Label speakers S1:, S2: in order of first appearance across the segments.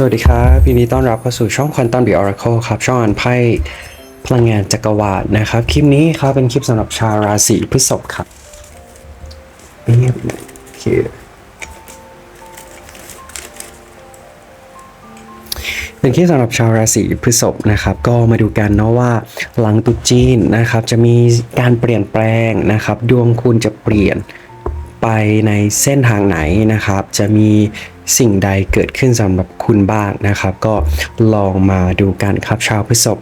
S1: สวัสดีครับยินดีต้อนรับเข้าสู่ช่อง Quantum The Oracle ครับ ช่องอ่านไพ่พลังงานจักรวาลนะครับ คลิปนี้ครับเป็นคลิปสำหรับชาวราศีพฤษภครับเอ๊ะโอเคเป็นคลิปสำหรับชาวราศีพฤษภนะครับ ก็มาดูกันเนาะว่าหลังตุจีนนะครับ จะมีการเปลี่ยนแปลงนะครับ ดวงคุณจะเปลี่ยนไปในเส้นทางไหนนะครับ จะมี สิ่งใดเกิดขึ้นสำหรับคุณบ้างนะครับ ก็ลองมาดูกันครับชาวพฤษภ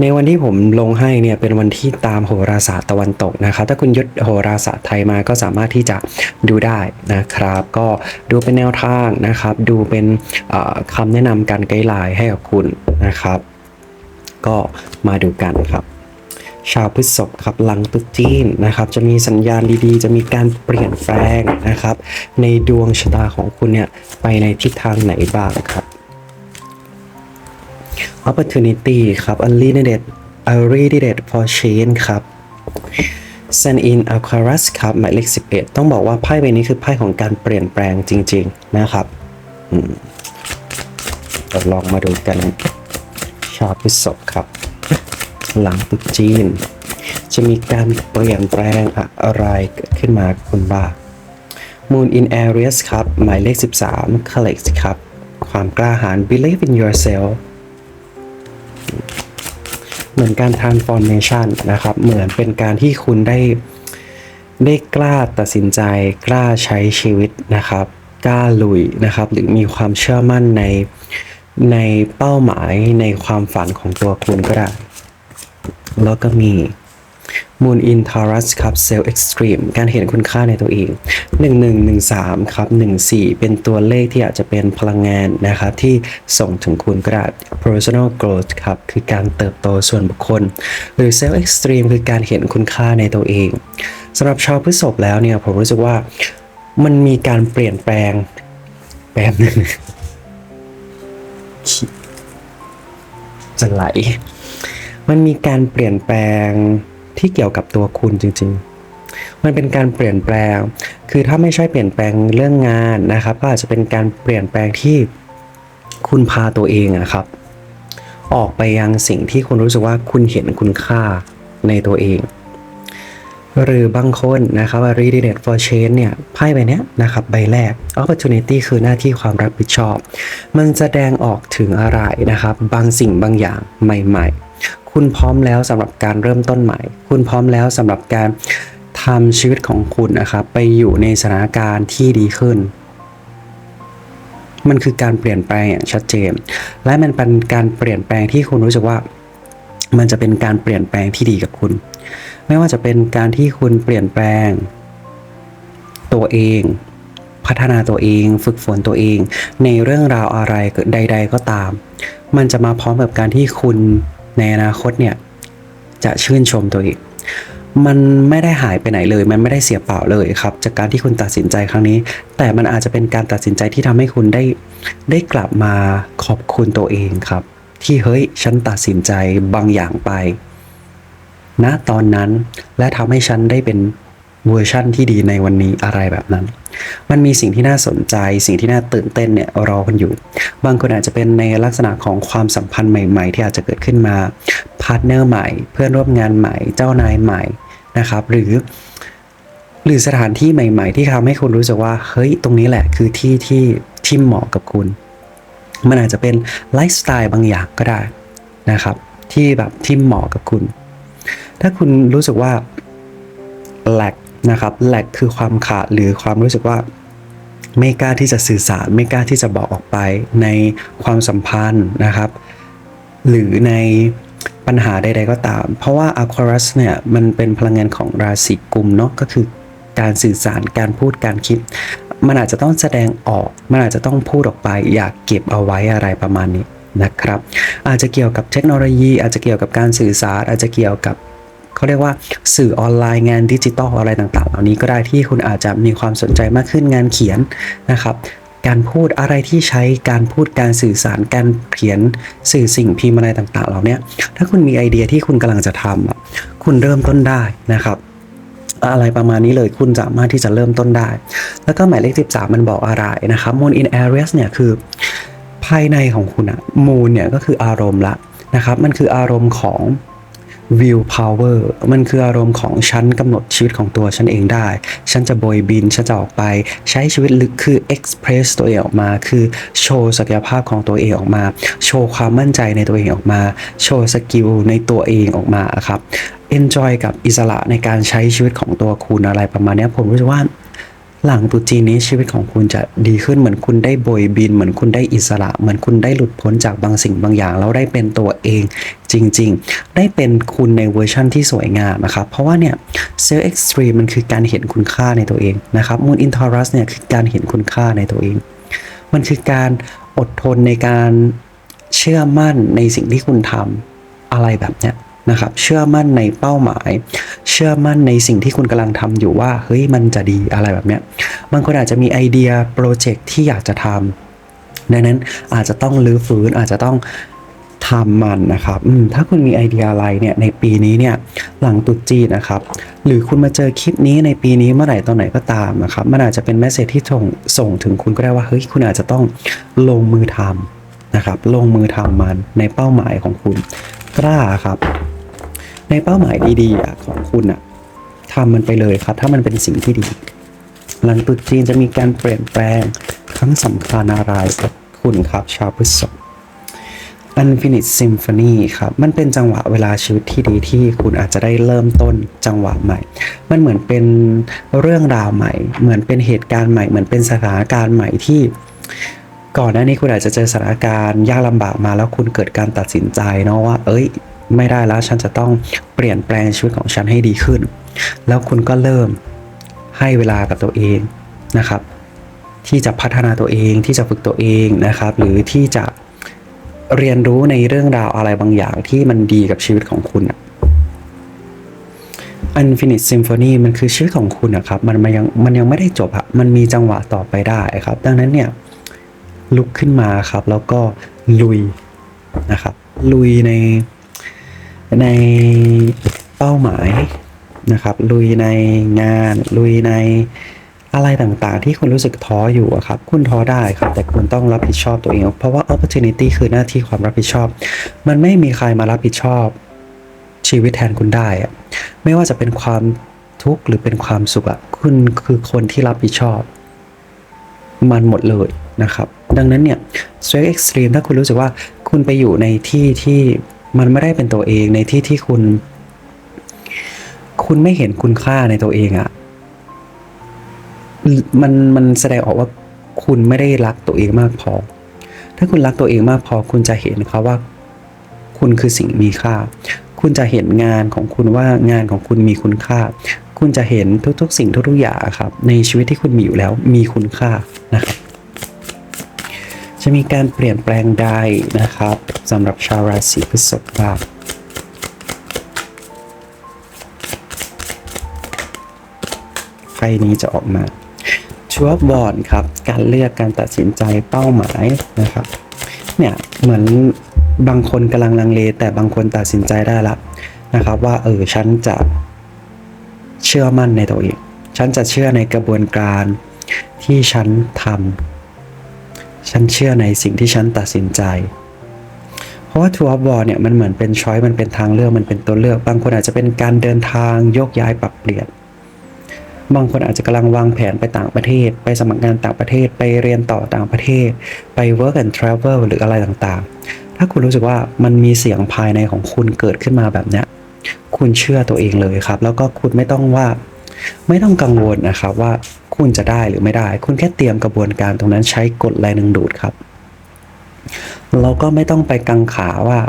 S1: ในวันที่ผมลงให้เนี่ยเป็นวันที่ตามโหราศาสตร์ตะวันตกนะครับ ถ้าคุณยึดโหราศาสตร์ไทยมาก็สามารถที่จะดูได้นะครับ ก็ดูเป็นแนวทางนะครับ ดูเป็นคำแนะนำการไกด์ไลน์ให้กับคุณนะครับ ก็มาดูกันครับ ชาวพฤษภครับหลังตุจีนนะครับจะมีสัญญาณดีๆ จะมีการเปลี่ยนแปลงนะครับ ในดวงชะตาของคุณเนี่ยไปในทิศทางไหนบ้างครับ opportunity ครับ a l i n e d e d a r e d e d for change ครับ Sun in Aquarius ครับหมายเลข11 ต้องบอกว่าไพ่ใบนี้คือไพ่ของการเปลี่ยนแปลงจริง ๆนะครับอืมเราลองมาดูกันชาวพฤษภครับ หลังตรุษจีน จะมีการเปลี่ยนแปลงอะไรเกิดขึ้นมาคุณบ้าง Moon in Aries ครับ หมายเลข 13 c o l l e g ครับ ความกล้าหาญ Believe in yourself เหมือนการ transformation นะครับ เหมือนเป็นการที่คุณได้ได้กล้าตัดสินใจ กล้าใช้ชีวิตนะครับ กล้าลุยนะครับ หรือมีความเชื่อมั่นในในเป้าหมายในความฝันของตัวคุณก็ได้ แล้วก็มี Moon in Taurus ครับ Self Extreme การเห็นคุณค่าในตัวเอง 1113 ครับ 14 เป็นตัวเลขที่อาจจะเป็นพลังงานนะครับ ที่ส่งถึงคุณก็ได้ Personal Growth ครับ คือการเติบโตส่วนบุคคล หรือ Self Extreme คือการเห็นคุณค่าในตัวเองสำหรับชาวพฤษภแล้วเนี่ย ผมรู้สึกว่ามันมีการเปลี่ยนแปลงแป๊บหนึงจะไหล มันมีการเปลี่ยนแปลงที่เกี่ยวกับตัวคุณจริง ๆ มันเป็นการเปลี่ยนแปลง คือถ้าไม่ใช่เปลี่ยนแปลงเรื่องงานนะครับ ก็อาจจะเป็นการเปลี่ยนแปลงที่คุณพาตัวเองอะครับ ออกไปยังสิ่งที่คุณรู้สึกว่าคุณเห็นคุณค่าในตัวเอง หรือบางคนนะครับ r e d i t for change เนี่ยไพ่ใบนี้นะครับใบแรก opportunity คือหน้าที่ความรับผิดชอบ มันแสดงออกถึงอะไรนะครับ บางสิ่งบางอย่างใหม่ ๆ คุณพร้อมแล้วสำหรับการเริ่มต้นใหม่ คุณพร้อมแล้วสำหรับการทำชีวิตของคุณนะครับ ไปอยู่ในสถานการณ์ที่ดีขึ้น มันคือการเปลี่ยนแปลงอย่างชัดเจน และมันเป็นการเปลี่ยนแปลงที่คุณรู้สึกว่า มันจะเป็นการเปลี่ยนแปลงที่ดีกับคุณ ไม่ว่าจะเป็นการที่คุณเปลี่ยนแปลง ตัวเอง พัฒนาตัวเอง ฝึกฝนตัวเอง ในเรื่องราวอะไรใด ๆ ก็ตาม มันจะมาพร้อมกับการที่คุณ ในอนาคตเนี่ยจะชื่นชมตัวเองมันไม่ได้หายไปไหนเลย มันไม่ได้เสียเปล่าเลยครับ จากการที่คุณตัดสินใจครั้งนี้ แต่มันอาจจะเป็นการตัดสินใจที่ทำให้คุณได้ได้กลับมาขอบคุณตัวเองครับ ที่เฮ้ยฉันตัดสินใจบางอย่างไปณตอนนั้นและทำให้ฉันได้เป็น เวอร์ชั่นที่ดีในวันนี้อะไรแบบนั้น มันมีสิ่งที่น่าสนใจ สิ่งที่น่าตื่นเต้นเนี่ยรอคุณอยู่ บางคนอาจจะเป็นในลักษณะของความสัมพันธ์ใหม่ ๆ ที่อาจจะเกิดขึ้นมาพาร์ทเนอร์ใหม่ เพื่อนร่วมงานใหม่ เจ้านายใหม่นะครับ หรือหรือสถานที่ใหม่ ๆ ที่ทำให้คุณรู้สึกว่าเฮ้ยตรงนี้แหละคือที่ที่ที่เหมาะกับคุณ มันอาจจะเป็นไลฟ์สไตล์บางอย่างก็ได้นะครับ ที่แบบที่เหมาะกับคุณ ถ้าคุณรู้สึกว่าแลก นะครับแลกคือความขาดหรือความรู้สึกว่า ไม่กล้าที่จะสื่อสาร ไม่กล้าที่จะบอกออกไปในความสัมพันธ์นะครับ หรือในปัญหาใด ๆ ก็ตาม เพราะว่า Aquarius เนี่ยมันเป็นพลังงานของราศีกุมเนาะก็คือการสื่อสารการพูดการคิด มันอาจจะต้องแสดงออก มันอาจจะต้องพูดออกไป อยากเก็บเอาไว้อะไรประมาณนี้นะครับ อาจจะเกี่ยวกับเทคโนโลยี อาจจะเกี่ยวกับการสื่อสาร อาจจะเกี่ยวกับ เขาเรียกว่าสื่อออนไลน์งานดิจิตอลอะไรต่างๆ เหล่านี้ก็ได้ที่คุณอาจจะมีความสนใจมากขึ้นงานเขียนนะครับการพูดอะไรที่ใช้การพูดการสื่อสารการเขียนสื่อสิ่งพิมพ์อะไรต่างๆ เหล่านี้ถ้าคุณมีไอเดียที่คุณกำลังจะทำคุณเริ่มต้นได้นะครับอะไรประมาณนี้เลยคุณสามารถที่จะเริ่มต้นได้ แล้วก็หมายเลข 13 มันบอกอะไรนะครับ Moon in Aries เนี่ยคือ ภายในของคุณอะมูลเนี่ยก็คืออารมณ์ละนะครับ มันคืออารมณ์ของ will power มันคืออารมณ์ของฉันกำหนดชีวิตของตัวฉันเองได้ ฉันจะโบยบิน ฉันจะออกไป ใช้ชีวิตลึกคือ express ตัวเองออกมา คือโชว์ศักยภาพของตัวเองออกมา โชว์ความมั่นใจในตัวเองออกมา โชว์สกิลในตัวเองออกมาครับ enjoy กับอิสระในการใช้ชีวิตของตัวคุณอะไรประมาณนี้ผมรู้สึกว่า หลังตุจีนี้ชีวิตของคุณจะดีขึ้นเหมือนคุณได้โบยบิน เหมือนคุณได้อิสระ เหมือนคุณได้หลุดพ้นจากบางสิ่งบางอย่าง แล้วได้เป็นตัวเองจริง ๆ ได้เป็นคุณในเวอร์ชั่นที่สวยงามนะครับ เพราะว่าเนี่ยเซลล์เอ็กซ์ตรีมมันคือการเห็นคุณค่าในตัวเองนะครับมูนอินทอรัสเนี่ยคือการเห็นคุณค่าในตัวเอง มันคือการอดทนในการเชื่อมั่นในสิ่งที่คุณทำอะไรแบบเนี้ย นะครับเชื่อมั่นในเป้าหมาย เชื่อมั่นในสิ่งที่คุณกำลังทำอยู่ว่าเฮ้ยมันจะดีอะไรแบบเนี้ยบางคนอาจจะมีไอเดียโปรเจกต์ที่อยากจะทำดังนั้นอาจจะต้องรื้อฟื้นอาจจะต้องทำมันนะครับอืมถ้าคุณมีไอเดียอะไรเนี่ยในปีนี้เนี่ยหลังตรุษจีนนะครับ หรือคุณมาเจอคลิปนี้ในปีนี้เมื่อไหร่ตอนไหนก็ตามนะครับ มันอาจจะเป็นแมสเซจที่ส่งส่งถึงคุณก็ได้ว่าเฮ้ยคุณอาจจะต้องลงมือทำนะครับ ลงมือทำมันในเป้าหมายของคุณกล้าครับ ในเป้าหมายดีๆอะของคุณอะทำมันไปเลยครับ ถ้ามันเป็นสิ่งที่ดี หลังตรุษจีนจะมีการเปลี่ยนแปลงครั้งสำคัญอะไรกับคุณครับ ชาวพฤษภ Unfinished Symphony ครับ มันเป็นจังหวะเวลาชีวิตที่ดีที่คุณอาจจะได้เริ่มต้นจังหวะใหม่ มันเหมือนเป็นเรื่องราวใหม่ เหมือนเป็นเหตุการณ์ใหม่ เหมือนเป็นสถานการณ์ใหม่ที่ ก่อนหน้านี้คุณอาจจะเจอสถานการณ์ยากลำบากมาแล้วคุณเกิดการตัดสินใจเนาะว่า เอ้ย ไม่ได้แล้วฉันจะต้องเปลี่ยนแปลงชีวิตของฉันให้ดีขึ้น แล้วคุณก็เริ่มให้เวลากับตัวเองนะครับ ที่จะพัฒนาตัวเองที่จะฝึกตัวเองนะครับ หรือที่จะเรียนรู้ในเรื่องราวอะไรบางอย่างที่มันดีกับชีวิตของคุณอะ Unfinished Symphony มันคือชีวิตของคุณนะครับ มันมันยังมันยังไม่ได้จบอะมันมีจังหวะต่อไปได้ครับ ดังนั้นเนี่ยลุกขึ้นมาครับ แล้วก็ลุยนะครับ ลุยใน ในเป้าหมายนะครับ ลุยในงาน ลุยในอะไรต่างๆ ที่คุณรู้สึกท้ออยู่ครับ คุณท้อได้ครับ แต่คุณต้องรับผิดชอบตัวเอง เพราะว่า opportunity คือหน้าที่ความรับผิดชอบ มันไม่มีใครมารับผิดชอบชีวิตแทนคุณได้อะไม่ว่าจะเป็นความทุกข์หรือเป็นความสุขอะคุณคือคนที่รับผิดชอบ มันหมดเลยนะครับ ดังนั้นเนี่ย stress extreme ถ้าคุณรู้สึกว่าคุณไปอยู่ในที่ที่ มันไม่ได้เป็นตัวเองในที่ที่คุณ คุณไม่เห็นคุณค่าในตัวเองอะมันมันแสดงออกว่าคุณไม่ได้รักตัวเองมากพอ ถ้าคุณรักตัวเองมากพอ คุณจะเห็นครับว่า คุณคือสิ่งมีค่า คุณจะเห็นงานของคุณว่างานของคุณมีคุณค่า คุณจะเห็นทุกๆ สิ่งทุกๆอย่างครับ ในชีวิตที่คุณมีอยู่แล้วมีคุณค่านะครับ จะมีการเปลี่ยนแปลงได้นะครับสำหรับชาวราศีพฤษภครับไพ่นี้จะออกมาชัวบอลครับ การเลือกการตัดสินใจเป้าหมายนะครับ เนี่ยเหมือนบางคนกำลังลังเล แต่บางคนตัดสินใจได้ละนะครับ ว่าเออฉันจะเชื่อมั่นในตัวเอง ฉันจะเชื่อในกระบวนการที่ฉันทำ ฉันเชื่อในสิ่งที่ฉันตัดสินใจ เพราะว่าทัวร์บอลเนี่ยมันเหมือนเป็นช้อยมันเป็นทางเลือกมันเป็นตัวเลือกบางคนอาจจะเป็นการเดินทางโยกย้ายปรับเปลี่ยนบางคนอาจจะกำลังวางแผนไปต่างประเทศ ไปสมัครงานต่างประเทศ ไปเรียนต่อต่างประเทศ ไป work and travel หรืออะไรต่างๆ ถ้าคุณรู้สึกว่ามันมีเสียงภายในของคุณเกิดขึ้นมาแบบนี้คุณเชื่อตัวเองเลยครับ แล้วก็คุณไม่ต้องว่าไม่ต้องกังวลนะครับว่า คุณจะได้หรือไม่ได้ คุณแค่เตรียมกระบวนการตรงนั้นใช้กฎแรงดึงดูดครับ เราก็ไม่ต้องไปกังขาว่า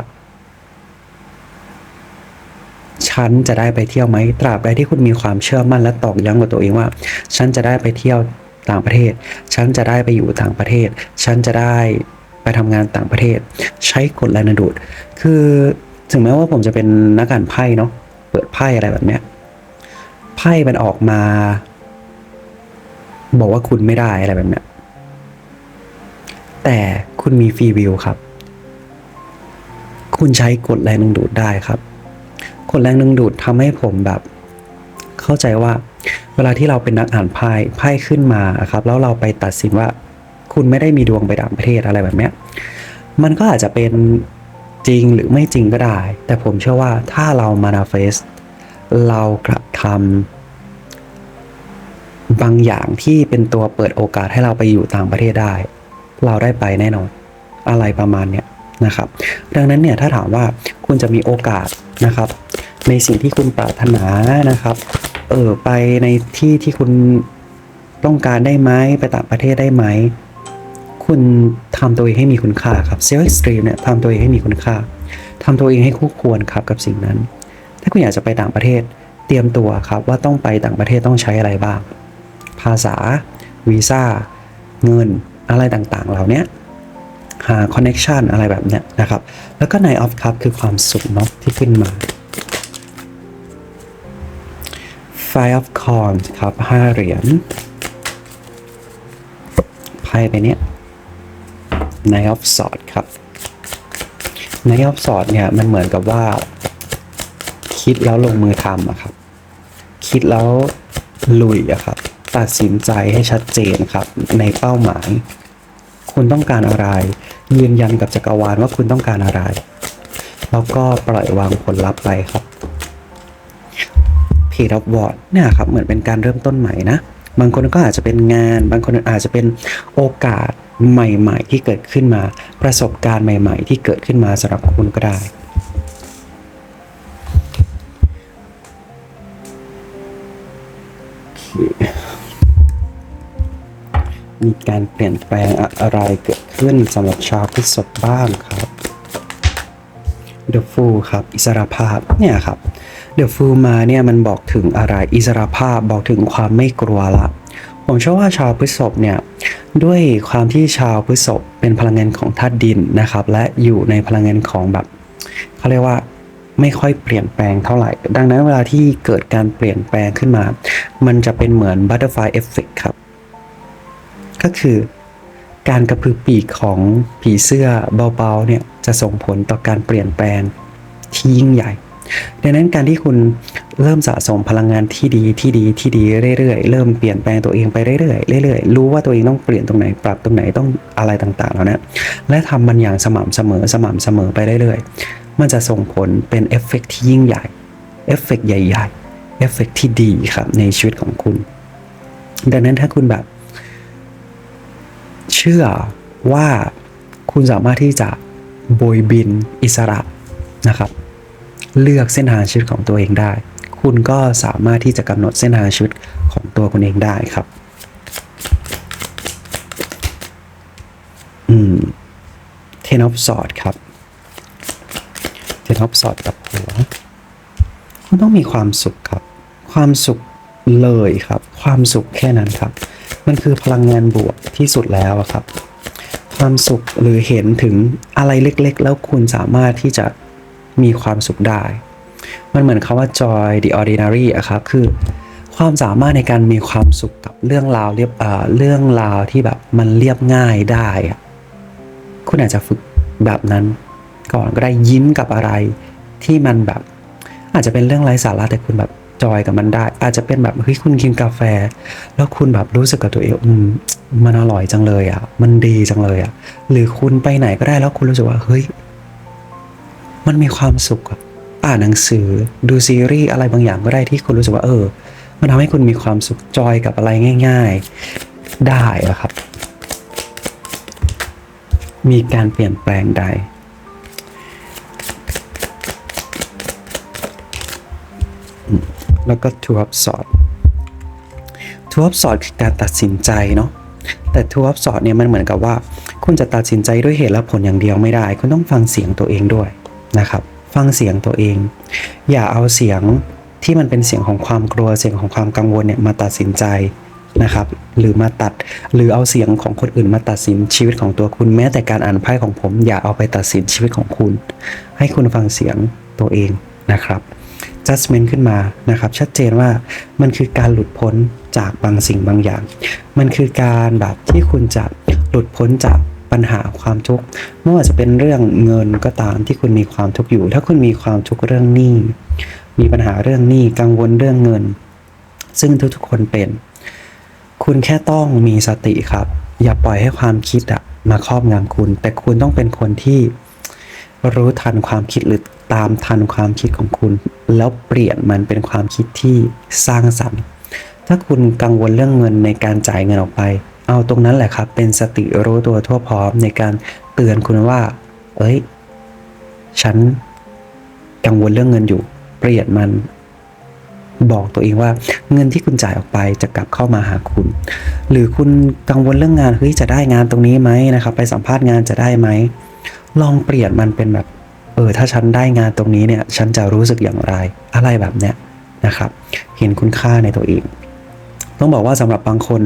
S1: ฉันจะได้ไปเที่ยวไหมตราบใดที่คุณมีความเชื่อมั่นและตอกย้ำกับตัวเองว่า ฉันจะได้ไปเที่ยวต่างประเทศ ฉันจะได้ไปอยู่ต่างประเทศ ฉันจะได้ไปทำงานต่างประเทศ ใช้กฎแรงดึงดูด คือถึงแม้ว่าผมจะเป็นนักอ่านไพ่เนาะเปิดไพ่อะไรแบบเนี้ยไพ่มันออกมา บอกว่าคุณไม่ได้อะไรแบบเนี้ยแต่คุณมีฟรีวิวครับ คุณใช้กฎแรงดึงดูดได้ครับกฎแรงดึงดูดทำให้ผมแบบ เข้าใจว่า เวลาที่เราเป็นนักอ่านไพ่ไพ่ขึ้นมาครับ แล้วเราไปตัดสินว่าคคุณไม่ได้มีดวงไปต่างประเทศอะไรแบบเนี้ยมันก็อาจจะเป็นจริงหรือไม่จริงก็ได้ แต่ผมเชื่อว่าถ้าเรามานาเฟส เรากระทำ บางอย่างที่เป็นตัวเปิดโอกาสให้เราไปอยู่ต่างประเทศได้ เราได้ไปแน่นอน อะไรประมาณเนี้ยนะครับ ดังนั้นเนี่ยถ้าถามว่าคุณจะมีโอกาสนะครับ ในสิ่งที่คุณปรารถนานะครับ เออไปในที่ที่คุณต้องการได้ไหมไปต่างประเทศได้ไหมคุณทำตัวเองให้มีคุณค่าครับเซลล์เอ็กซ์ตรีมเนี่ยทำตัวเองให้มีคุณค่าทำตัวเองให้คู่ควรครับกับสิ่งนั้น ถ้าคุณอยากจะไปต่างประเทศ เตรียมตัวครับว่าต้องไปต่างประเทศต้องใช้อะไรบ้าง ภาษา วีซ่า เงิน อะไรต่างๆ เหล่านี้หาคอนเน็ชันอะไรแบบเนี้ยนะครับ แล้วก็ในออฟคัพคือความสุขเนาะที่ขึ้นมา Five of Coins ครับห้าเหรียญไพ่ไปเนี้ย Knight of Sword ครับ Knight of Sword เนี่ยมันเหมือนกับว่า คิดแล้วลงมือทำอะครับ คิดแล้วลุยอะครับ ตัดสินใจให้ชัดเจนครับในเป้าหมาย คุณต้องการอะไร ยืนยันกับจักรวาลว่าคุณต้องการอะไร แล้วก็ปล่อยวางผลลัพธ์ไปครับเพจอ f วอร์ดเนี่ยครับเหมือนเป็นการเริ่มต้นใหม่นะ บางคนก็อาจจะเป็นงาน บางคนอาจจะเป็นโอกาสใหม่ ๆ ที่เกิดขึ้นมา ประสบการณ์ใหม่ ๆ ที่เกิดขึ้นมาสำหรับคุณก็ได้ มีการเปลี่ยนแปลงอะไรเกิดขึ้นสำหรับชาวพฤษภบ้างครับ The Fool ครับ อิสรภาพเนี่ยครับ The Fool มาเนี่ยมันบอกถึงอะไรอิสรภาพบอกถึงความไม่กลัวละ ผมเชื่อว่าชาวพฤษภเนี่ยด้วยความที่ชาวพฤษภเป็นพลังงานของธาตุดินนะครับ และอยู่ในพลังงานของแบบเขาเรียกว่าไม่ค่อยเปลี่ยนแปลงเท่าไหร่ ดังนั้นเวลาที่เกิดการเปลี่ยนแปลงขึ้นมา มันจะเป็นเหมือน Butterfly Effect ครับ ก็คือ การกระพือปีกของผีเสื้อเบาๆเนี่ยจะส่งผลต่อการเปลี่ยนแปลงที่ยิ่งใหญ่ ดังนั้นการที่คุณเริ่มสะสมพลังงานที่ดีที่ดีที่ดีเรื่อยๆ เริ่มเปลี่ยนแปลงตัวเองไปเรื่อยๆเรื่อยๆ รู้ว่าตัวเองต้องเปลี่ยนตรงไหนปรับตรงไหนต้องอะไรต่างๆแล้วนะและทำมันอย่างสม่ำเสมอสม่ำเสมอไปเรื่อยๆ มันจะส่งผลเป็นเอฟเฟกต์ที่ยิ่งใหญ่เอฟเฟกต์ใหญ่ๆเอฟเฟกต์ที่ดีครับในชีวิตของคุณ ดังนั้นถ้าคุณแบบ เชื่อว่าคุณสามารถที่จะโบยบินอิสระนะครับ เลือกเส้นทางชีวิตของตัวเองได้ คุณก็สามารถที่จะกำหนดเส้นทางชีวิตของตัวคุณเองได้ครับ อืม Ten of Swords ครับ Ten of Swords กับหัวคุณต้องมีความสุขครับ ความสุขเลยครับ ความสุขแค่นั้นครับ มันคือพลังงานบวกที่สุดแล้วครับ ความสุขหรือเห็นถึงอะไรเล็กๆ แล้วคุณสามารถที่จะมีความสุขได้ มันเหมือนคาว่า joy the ordinary อะครับ คือความสามารถในการมีความสุขกับเรื่องราวเรียบเอ่อเรื่องราวที่แบบมันเรียบง่ายได้ คุณอาจจะฝึกแบบนั้น ก่อนก็ได้ยิ้มกับอะไรที่มันแบบ อาจจะเป็นเรื่องไร้สาระแต่คุณแบบ จอยกับมันได้ อาจจะเป็นแบบเฮ้ยคุณกินกาแฟ แล้วคุณแบบรู้สึกกับตัวเองอืมมันอร่อยจังเลยอะ มันดีจังเลยอะ หรือคุณไปไหนก็ได้แล้วคุณรู้สึกว่าเฮ้ยมันมีความสุขอ่านหนังสือดูซีรีส์อะไรบางอย่างก็ได้ที่คุณรู้สึกว่าเออ มันทำให้คุณมีความสุขจอยกับอะไรง่าย ๆได้อะครับ มีการเปลี่ยนแปลงใด แล้วก็ two of swords two of swords คือการตัดสินใจเนาะแต่ two of swords เนี่ยมันเหมือนกับว่า คุณจะตัดสินใจด้วยเหตุและผลอย่างเดียวไม่ได้ คุณต้องฟังเสียงตัวเองด้วยนะครับ ฟังเสียงตัวเอง อย่าเอาเสียงที่มันเป็นเสียงของความกลัวเสียงของความกังวลเนี่ยมาตัดสินใจนะครับ หรือมาตัดหรือเอาเสียงของคนอื่นมาตัดสินชีวิตของตัวคุณแม้แต่การอ่านไพ่ของผม อย่าเอาไปตัดสินชีวิตของคุณ ให้คุณฟังเสียงตัวเองนะครับ judgment ขึ้นมานะครับ ชัดเจนว่ามันคือการหลุดพ้นจากบางสิ่งบางอย่าง มันคือการแบบที่คุณจะหลุดพ้นจากปัญหาความทุกข์ไม่ว่าจะเป็นเรื่องเงินก็ตามที่คุณมีความทุกข์อยู่ ถ้าคุณมีความทุกข์เรื่องหนี้มีปัญหาเรื่องหนี้กังวลเรื่องเงิน ซึ่งทุกๆคนเป็น คุณแค่ต้องมีสติครับ อย่าปล่อยให้ความคิดอะมาครอบงำคุณ แต่คุณต้องเป็นคนที่รู้ทันความคิดหรือ ตามทันความคิดของคุณ แล้วเปลี่ยนมันเป็นความคิดที่สร้างสรรค์ ถ้าคุณกังวลเรื่องเงินในการจ่ายเงินออกไป เอาตรงนั้นแหละครับ เป็นสติรู้ตัวทั่วพร้อมในการเตือนคุณว่า เอ้ย ฉันกังวลเรื่องเงินอยู่ เปลี่ยนมันบอกตัวเองว่าเงินที่คุณจ่ายออกไปจะกลับเข้ามาหาคุณ หรือคุณกังวลเรื่องงานเฮ้ยจะได้งานตรงนี้ไหมนะครับ ไปสัมภาษณ์งานจะได้ไหม ลองเปลี่ยนมันเป็นแบบ เออถ้าฉันได้งานตรงนี้เนี่ยฉันจะรู้สึกอย่างไร อะไรแบบเนี้ยนะครับเห็นคุณค่าในตัวเอง ต้องบอกว่าสำหรับบางคน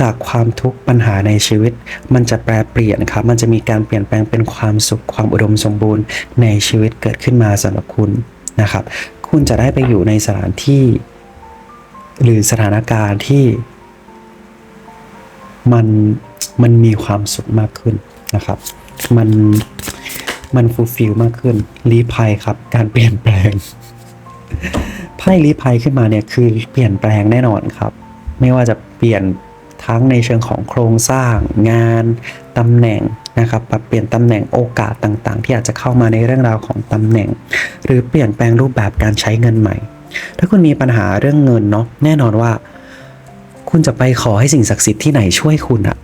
S1: จากความทุกข์ปัญหาในชีวิต มันจะแปรเปลี่ยนครับ มันจะมีการเปลี่ยนแปลงเป็นความสุขความอุดมสมบูรณ์ในชีวิตเกิดขึ้นมาสำหรับคุณนะครับ คุณจะได้ไปอยู่ในสถานที่ หรือสถานการณ์ที่ มันมันมีความสุขมากขึ้นนะครับ มัน มันฟูลฟิลมากขึ้นรีภัยครับ การเปลี่ยนแปลงไพ่รีภัยขึ้นมาเนี่ยคือเปลี่ยนแปลงแน่นอนครับ ไม่ว่าจะเปลี่ยนทั้งในเชิงของโครงสร้างงานตำแหน่งนะครับปรับเปลี่ยนตำแหน่งโอกาสต่างๆ ที่อาจจะเข้ามาในเรื่องราวของตำแหน่ง หรือเปลี่ยนแปลงรูปแบบการใช้เงินใหม่ ถ้าคุณมีปัญหาเรื่องเงินเนาะแน่นอนว่า คุณจะไปขอให้สิ่งศักดิ์สิทธิ์ที่ไหนช่วยคุณอะ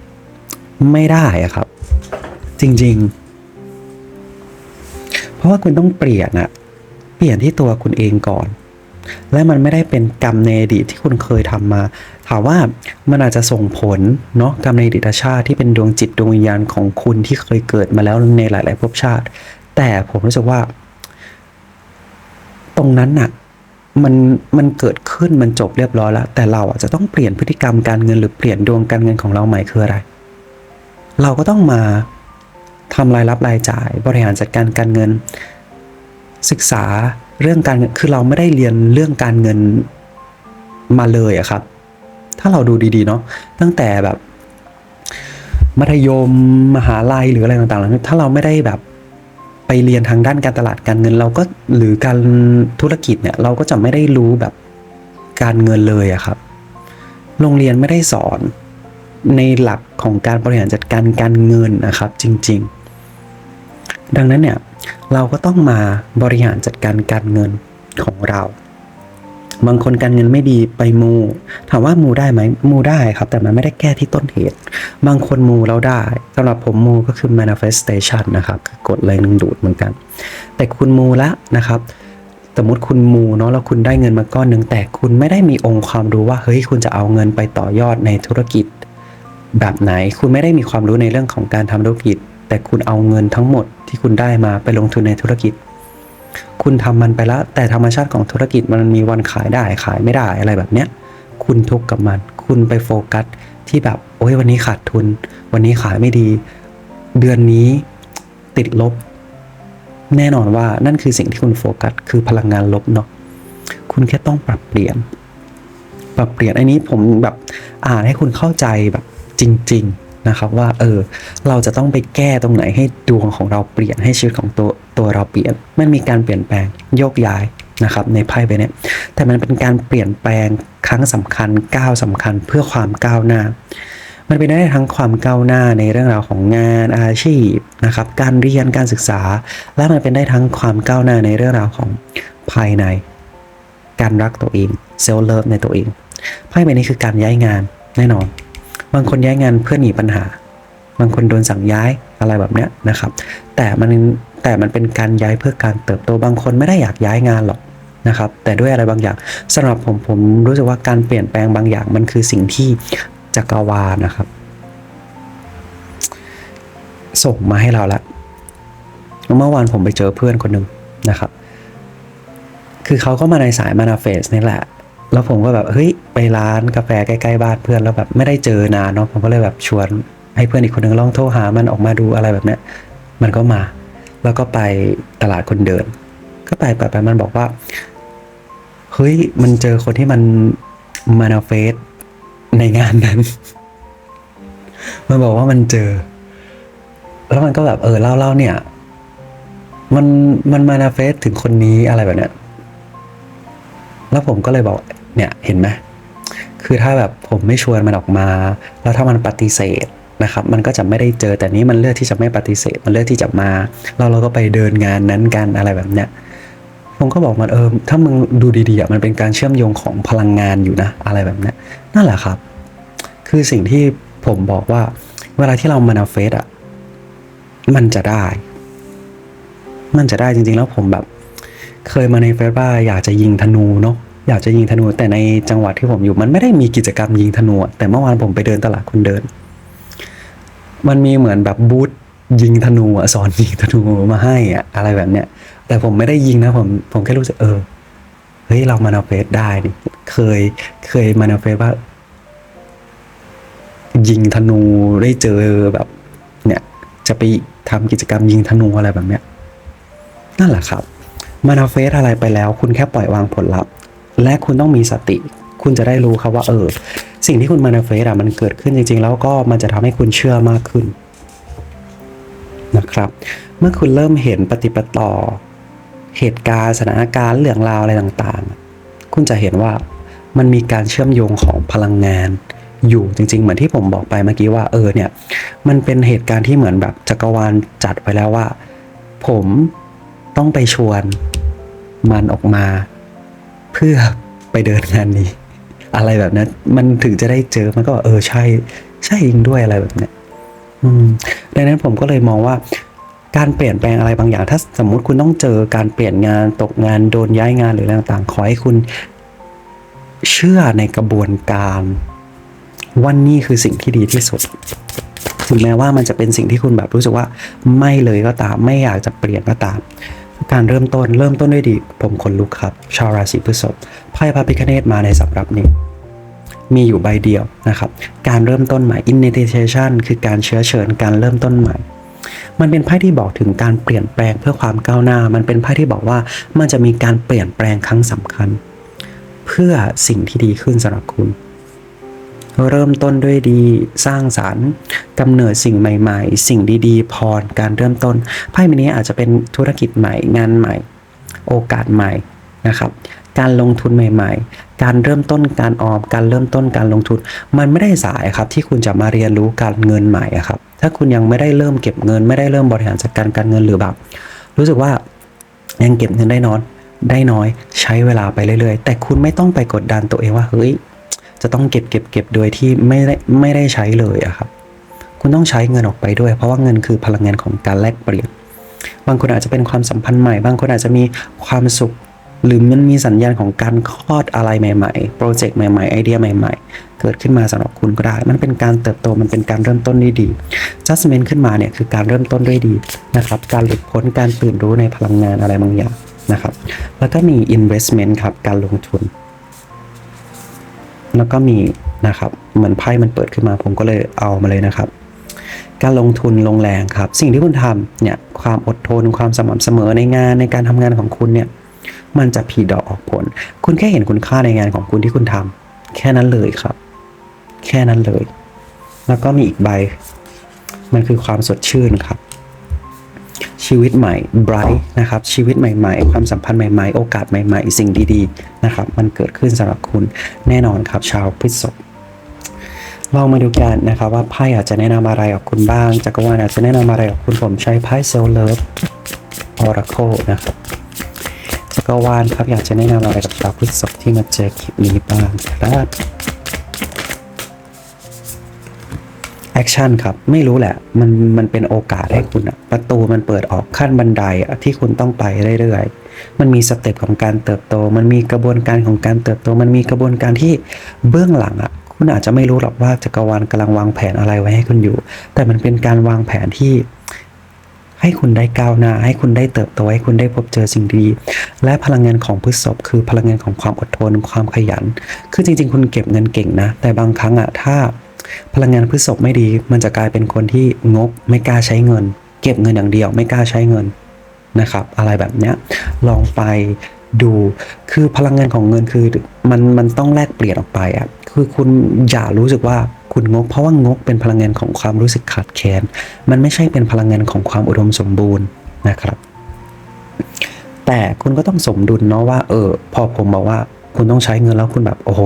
S1: ไม่ได้อะครับ จริงๆ ราะว่าคุณต้องเปลี่ยนอะเปลี่ยนที่ตัวคุณเองก่อน และมันไม่ได้เป็นกรรมในอดีตที่คุณเคยทำมา ถามว่ามันอาจจะส่งผลเนาะกรรมในอดีตชาติที่เป็นดวงจิตดวงวิญญาณของคุณที่เคยเกิดมาแล้วในหลาย ๆภพชาติ แต่ผมรู้สึกว่า ตรงนั้นน่ะมันมันเกิดขึ้นมันจบเรียบร้อยแล้ว แต่เราอะจะต้องเปลี่ยนพฤติกรรมการเงินหรือเปลี่ยนดวงการเงินของเราใหม่คืออะไร เราก็ต้องมา ทำรายรับรายจ่าย บริหารจัดการการเงิน ศึกษาเรื่องการเงินคือเราไม่ได้เรียนเรื่องการเงินมาเลยอะครับ ถ้าเราดูดีๆเนาะตั้งแต่แบบ มัธยมมหาลัยหรืออะไรต่างๆถ้าเราไม่ได้แบบไปเรียนทางด้านการตลาดการเงินเราก็หรือการธุรกิจเนี่ยเราก็จะไม่ได้รู้แบบการเงินเลยอะครับ โรงเรียนไม่ได้สอนในหลักของการบริหารจัดการการเงินนะครับ จริง ๆ ดังนั้นเนี่ยเราก็ต้องมาบริหารจัดการการเงินของเรา บางคนการเงินไม่ดีไปมู ถามว่ามูได้ไหมมูได้ครับ แต่มันไม่ได้แก้ที่ต้นเหตุ บางคนมูแล้วได้สำหรับผมมูก็คือ manifestation นะครับกดแรงดึงดูดเหมือนกัน แต่คุณมูละนะครับสมมติคุณมูเนาะแล้วคุณได้เงินมาก้อนหนึ่งแต่คุณไม่ได้มีองค์ความรู้ว่าเฮ้ยคุณจะเอาเงินไปต่อยอดในธุรกิจแบบไหน คุณไม่ได้มีความรู้ในเรื่องของการทำธุรกิจ แต่คุณเอาเงินทั้งหมดที่คุณได้มาไปลงทุนในธุรกิจ คุณทำมันไปแล้วแต่ธรรมชาติของธุรกิจมันมีวันขายได้ขายไม่ได้อะไรแบบเนี้ยคุณทุกข์กับมัน คุณไปโฟกัสที่แบบโอ้ยวันนี้ขาดทุน วันนี้ขายไม่ดี เดือนนี้ติดลบ แน่นอนว่านั่นคือสิ่งที่คุณโฟกัสคือพลังงานลบเนาะคุณแค่ต้องปรับเปลี่ยน ปรับเปลี่ยนอันนี้ผมแบบอ่านให้คุณเข้าใจแบบจริง ๆ นะครับว่าเออเราจะต้องไปแก้ตรงไหนให้ดวงของเราเปลี่ยนให้ชีวิตของตัวตัวเราเปลี่ยน มันมีการเปลี่ยนแปลงโยกย้ายนะครับในไพ่ใบนี้แต่มันเป็นการเปลี่ยนแปลงครั้งสำคัญก้าวสำคัญเพื่อความก้าวหน้า มันเป็นได้ทั้งความก้าวหน้าในเรื่องราวของงานอาชีพนะครับการเรียนการศึกษา และมันเป็นได้ทั้งความก้าวหน้าในเรื่องราวของภายใน การรักตัวเองเซลล์เลิฟในตัวเองไพ่ใบนี้คือการย้ายงานแน่นอน บางคนย้ายงานเพื่อหนีปัญหา บางคนโดนสั่งย้ายอะไรแบบเนี้ยนะครับ แต่มันแต่มันเป็นการย้ายเพื่อการเติบโตบางคนไม่ได้อยากย้ายงานหรอกนะครับ แต่ด้วยอะไรบางอย่างสำหรับผมผมรู้สึกว่าการเปลี่ยนแปลงบางอย่างมันคือสิ่งที่จักรวาลนะครับ ส่งมาให้เราละเมื่อวานผมไปเจอเพื่อนคนหนึ่งนะครับ คือเขาก็มาในสายมานาเฟสนี่แหละ แล้วผมก็แบบเฮ้ยไปร้านกาแฟใกล้ๆบ้านเพื่อนแล้วแบบไม่ได้เจอนานเนาะผมก็เลยแบบชวนให้เพื่อนอีกคนหนึ่งลองโทรหามันออกมาดูอะไรแบบเนี้ยมันก็มา แล้วก็ไปตลาดคนเดิน ก็ไปไปไปมันบอกว่าเฮ้ยมันเจอคนที่มันมานาเฟสในงานนั้น มันบอกว่ามันเจอ แล้วมันก็แบบเออเล่าเล่าเนี่ย มันมันมานาเฟสถึงคนนี้อะไรแบบเนี้ย แล้วผมก็เลยบอกเนี่ยเห็นไหมคือถ้าแบบผมไม่ชวนมันออกมา แล้วถ้ามันปฏิเสธนะครับ มันก็จะไม่ได้เจอแต่นี้มันเลือกที่จะไม่ปฏิเสธ มันเลือกที่จะมาแล้วเราก็ไปเดินงานนั้นกันอะไรแบบเนี้ยผมก็บอกมันเออถ้ามึงดูดีๆมันเป็นการเชื่อมโยงของพลังงานอยู่นะ อะไรแบบเนี้ยนั่นแหละครับ คือสิ่งที่ผมบอกว่า เวลาที่เรามานาเฟสอะมันจะได้ มันจะได้จริงๆแล้วผมแบบ เคยมาในเฟซว่าอยากจะยิงธนูเนาะอยากจะยิงธนู แต่ในจังหวัดที่ผมอยู่มันไม่ได้มีกิจกรรมยิงธนู แต่เมื่อวานผมไปเดินตลาดคนเดิน มันมีเหมือนแบบบูธยิงธนูอะสอนยิงธนูมาให้อะอะไรแบบเนี้ยแต่ผมไม่ได้ยิงนะผมผมแค่รู้สึกเออเฮ้ยเรามานาเฟสได้นี่เคยเคยมานาเฟสว่า ยิงธนูได้เจอแบบ เนี่ย จะไปทำกิจกรรมยิงธนูอะไรแบบเนี้ยนั่นแหละครับ มานาเฟสอะไรไปแล้ว คุณแค่ปล่อยวางผลลัพธ์ และคุณต้องมีสติ คุณจะได้รู้ครับว่าเออ สิ่งที่คุณมานาเฟสอะมันเกิดขึ้นจริง ๆ แล้วก็มันจะทำให้คุณเชื่อมากขึ้นนะครับ เมื่อคุณเริ่มเห็นปฏิปต่อ เหตุการณ์สถานการณ์เรื่องราวอะไรต่างๆ คุณจะเห็นว่ามันมีการเชื่อมโยงของพลังงานอยู่จริง ๆ เหมือนที่ผมบอกไปเมื่อกี้ว่าเออเนี่ย มันเป็นเหตุการณ์ที่เหมือนแบบจักรวาลจัดไว้แล้วว่า ผม ต้องไปชวนมันออกมา เพื่อไปเดินงานนี้ อะไรแบบนั้น มันถึงจะได้เจอมันก็เออใช่ ใช่จริงด้วยอะไรแบบเนี้ยอืมดังนั้นผมก็เลยมองว่า การเปลี่ยนแปลงอะไรบางอย่าง ถ้าสมมุติคุณต้องเจอการเปลี่ยนงานตกงานโดนย้ายงานหรืออะไรต่างๆขอให้คุณเชื่อในกระบวนการว่านี่คือสิ่งที่ดีที่สุดถึงแม้ว่ามันจะเป็นสิ่งที่คุณแบบรู้สึกว่าไม่เลยก็ตาม ไม่อยากจะเปลี่ยนก็ตาม การเริ่มต้นเริ่มต้นด้วยดี ผมขนลุกครับ ชาวราศีพฤษภไพ่พระพิคเนตมาในสำรับนี้มีอยู่ใบเดียวนะครับ การเริ่มต้นใหม่ initiation คือการเชื้อเชิญการเริ่มต้นใหม่ มันเป็นไพ่ที่บอกถึงการเปลี่ยนแปลงเพื่อความก้าวหน้า มันเป็นไพ่ที่บอกว่ามันจะมีการเปลี่ยนแปลงครั้งสำคัญ เพื่อสิ่งที่ดีขึ้นสำหรับคุณ เริ่มต้นด้วยดีสร้างสารรค์กำเนิดสิ่งใหม่ ๆ สิ่งดีๆ พรการเริ่มต้นไพ่ใบนี้อาจจะเป็นธุรกิจใหม่งานใหม่ โอกาสใหม่นะครับการลงทุนใหม่ ๆ การเริ่มต้นการออม การเริ่มต้นการลงทุน มันไม่ได้สายครับที่คุณจะมาเรียนรู้การเงินใหม่ครับ ถ้าคุณยังไม่ได้เริ่มเก็บเงิน ไม่ได้เริ่มบริหารจัดการการเงินหรือแบบ รู้สึกว่ายังเก็บเงินได้น้อยได้น้อยใช้เวลาไปเรื่อยๆ แต่คุณไม่ต้องไปกดดันตัวเองว่าเฮ้ย จะต้องเก็บเก็บเก็บโดยที่ไม่ได้ไม่ได้ใช้เลยอะครับ คุณต้องใช้เงินออกไปด้วย เพราะว่าเงินคือพลังงานของการแลกเปลี่ยน บางคนอาจจะเป็นความสัมพันธ์ใหม่ บางคนอาจจะมีความสุข หรือมันมีสัญญาณของการคลอดอะไรใหม่ๆ โปรเจกต์ใหม่ๆ ไอเดียใหม่ ๆ เกิดขึ้นมาสำหรับคุณก็ได้ มันเป็นการเติบโต มันเป็นการเริ่มต้นที่ดี judgment ขึ้นมาเนี่ยคือการเริ่มต้นด้วยดีนะครับ การหลุดพ้น การตื่นรู้ในพลังงานอะไรบางอย่างนะครับ แล้วก็มี investment ครับ การลงทุน แล้วก็มีนะครับเหมือนไพ่มันเปิดขึ้นมา ผมก็เลยเอามาเลยนะครับ การลงทุนลงแรงครับ สิ่งที่คุณทำเนี่ยความอดทนความสม่ำเสมอในงานในการทำงานของคุณเนี่ยมันจะผีดอกออกผล คุณแค่เห็นคุณค่าในงานของคุณที่คุณทำแค่นั้นเลยครับ แค่นั้นเลย แล้วก็มีอีกใบ มันคือความสดชื่นครับ ชีวิตใหม่ bright นะครับ ชีวิตใหม่ ๆ ความสัมพันธ์ใหม่ ๆ โอกาสใหม่ ๆ สิ่งดีๆ นะครับ มันเกิดขึ้นสำหรับคุณแน่นอนครับ ชาวพฤษภลองมาดูกันนะครับว่าไพ่อาจจะแนะนำอะไรกับคุณบ้าง จักรวาลอาจจะแนะนำอะไรกับคุณผมใช้ไพ่เซลเลิฟออร์โคนะครับจักรวาลครับอยากจะแนะนำอะไรกับชาวพฤษภที่มาเจอคลิปนี้บ้างครับ แอคชั่นครับ ไม่รู้แหละ มันมันเป็นโอกาสให้คุณอะประตูมันเปิดออกขั้นบันไดอะที่คุณต้องไปเรื่อยๆ มันมีสเต็ปของการเติบโต มันมีกระบวนการของการเติบโต มันมีกระบวนการที่เบื้องหลังอะคุณอาจจะไม่รู้หรอกว่าจักรวาลกำลังวางแผนอะไรไว้ให้คุณอยู่ แต่มันเป็นการวางแผนที่ ให้คุณได้ก้าวหน้า ให้คุณได้เติบโต ให้คุณได้พบเจอสิ่งดี และพลังงานของพฤษภคือพลังงานของความอดทน ความขยัน คือจริง ๆ คุณเก็บเงินเก่งนะ แต่บางครั้งอะถ้า พลังงานพฤษภไม่ดี มันจะกลายเป็นคนที่งกไม่กล้าใช้เงิน เก็บเงินอย่างเดียวไม่กล้าใช้เงินนะครับ อะไรแบบเนี้ยลองไปดูคือพลังงานของเงินคือมันมันต้องแลกเปลี่ยนออกไปอะคือคุณอย่ารู้สึกว่าคุณงก เพราะว่างกเป็นพลังงานของความรู้สึกขาดแคลนมันไม่ใช่เป็นพลังงานของความอุดมสมบูรณ์นะครับ แต่คุณก็ต้องสมดุลเนาะว่าเออพอผมบอกว่าคุณต้องใช้เงินแล้วคุณแบบโอ้โห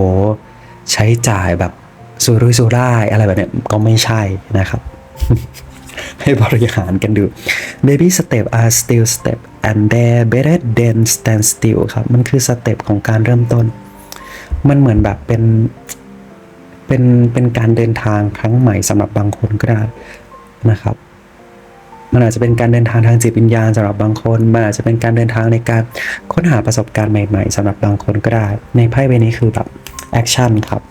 S1: ใช้จ่ายแบบ สุรุ่ยสุร่ายอะไรแบบเนี้ยก็ไม่ใช่นะครับ ให้บริหารกันดู baby step are still step and they're better than stand still ครับ มันคือสเต็ปของการเริ่มต้น มันเหมือนแบบเป็นเป็นเป็นการเดินทางครั้งใหม่สำหรับบางคนก็ได้นะครับมันอาจจะเป็นการเดินทางทางจิตวิญญาณสำหรับบางคนมันอาจจะเป็นการเดินทางในการค้นหาประสบการณ์ใหม่ ๆสำหรับบางคนก็ได้ ในไพ่ใบนี้คือแบบแอคชั่นครับ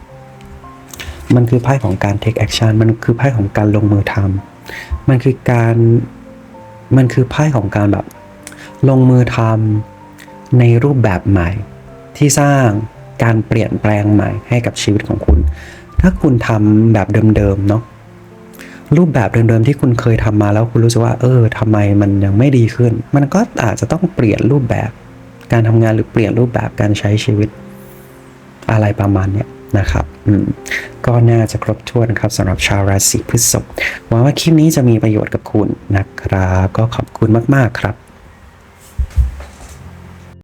S1: มันคือไพ่ของการ take action มันคือไพ่ของการลงมือทำมันคือการมันคือไพ่ของการแบบ ลงมือทำในรูปแบบใหม่ ที่สร้างการเปลี่ยนแปลงใหม่ให้กับชีวิตของคุณ ถ้าคุณทำแบบเดิมๆเนาะรูปแบบเดิมๆที่คุณเคยทำมาแล้วคุณรู้สึกว่า เออทำไมมันยังไม่ดีขึ้น มันก็อาจจะต้องเปลี่ยนรูปแบบ การทำงานหรือเปลี่ยนรูปแบบการใช้ชีวิต อะไรประมาณเนี้ย นะครับอืมก็น่าจะครบถ้วนครับสำหรับชาวราศีพฤษภหวังว่าคลิปนี้จะมีประโยชน์กับคุณนะครับ ก็ขอบคุณมากๆครับ